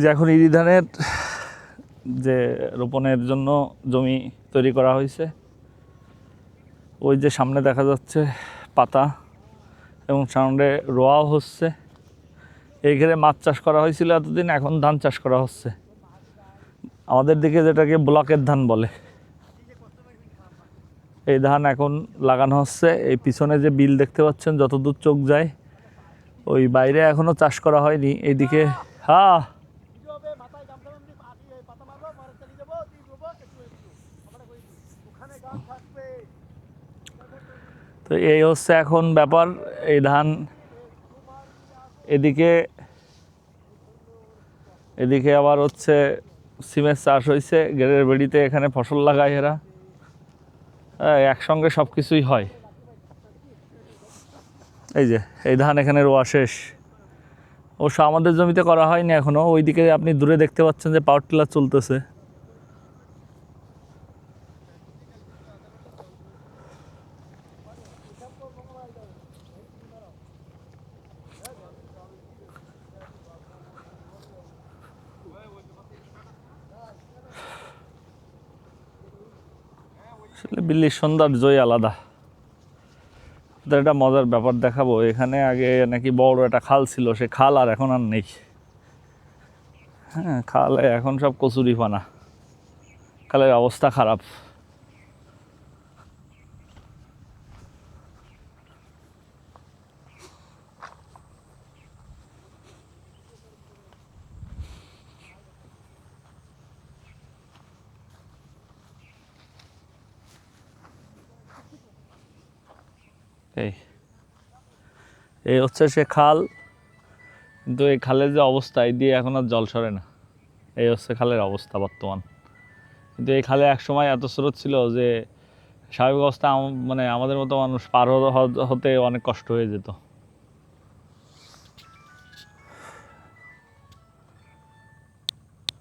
যে এখন ইরি ধানের যে রোপণের জন্য জমি তৈরি করা হয়েছে, ওই যে সামনে দেখা যাচ্ছে পাতা এবং সামনে রোয়াও হচ্ছে। এই ঘেরে মাছ চাষ করা হয়েছিল এতদিন, এখন ধান চাষ করা হচ্ছে। আমাদের দিকে যেটাকে ব্লকের ধান বলে। এই ধান এখন লাগানো হচ্ছে। এই পিছনে যে বিল দেখতে পাচ্ছেন, যতদূর চোখ যায়, ওই বাইরে এখনও চাষ করা হয়নি। এইদিকে হ্যাঁ তো এই হচ্ছে এখন ব্যাপার এই ধান এদিকে এদিকে আবার হচ্ছে সিমের চাষ হয়েছে গেরের বেড়িতে এখানে ফসল লাগায় এরা। হ্যাঁ, একসঙ্গে সব কিছুই হয়। এই যে এই ধান এখানে রোয়া শেষ। অবশ্য আমাদের জমিতে করা হয়নি এখনও ওইদিকে আপনি দূরে দেখতে পাচ্ছেন যে পাওয়ার টিলার চলতেছে। আসলে দিল্লির সৌন্দর্যই আলাদা। ওদের একটা মজার ব্যাপার দেখাবো। এখানে আগে নাকি বড় একটা খাল ছিল, সে খাল আর এখন আর নেই। হ্যাঁ খালে এখন সব কচুরি পানা খালের অবস্থা খারাপ। এই। এই হচ্ছে সে খাল। কিন্তু এই খালের যে অবস্থা, এই দিয়ে এখন আর জল সরে না। এই হচ্ছে খালের অবস্থা বর্তমান। কিন্তু এই খালে একসময় এত স্রোত ছিল যে, স্বাভাবিক অবস্থা মানে আমাদের মতো মানুষ পার হতে অনেক কষ্ট হয়ে যেত।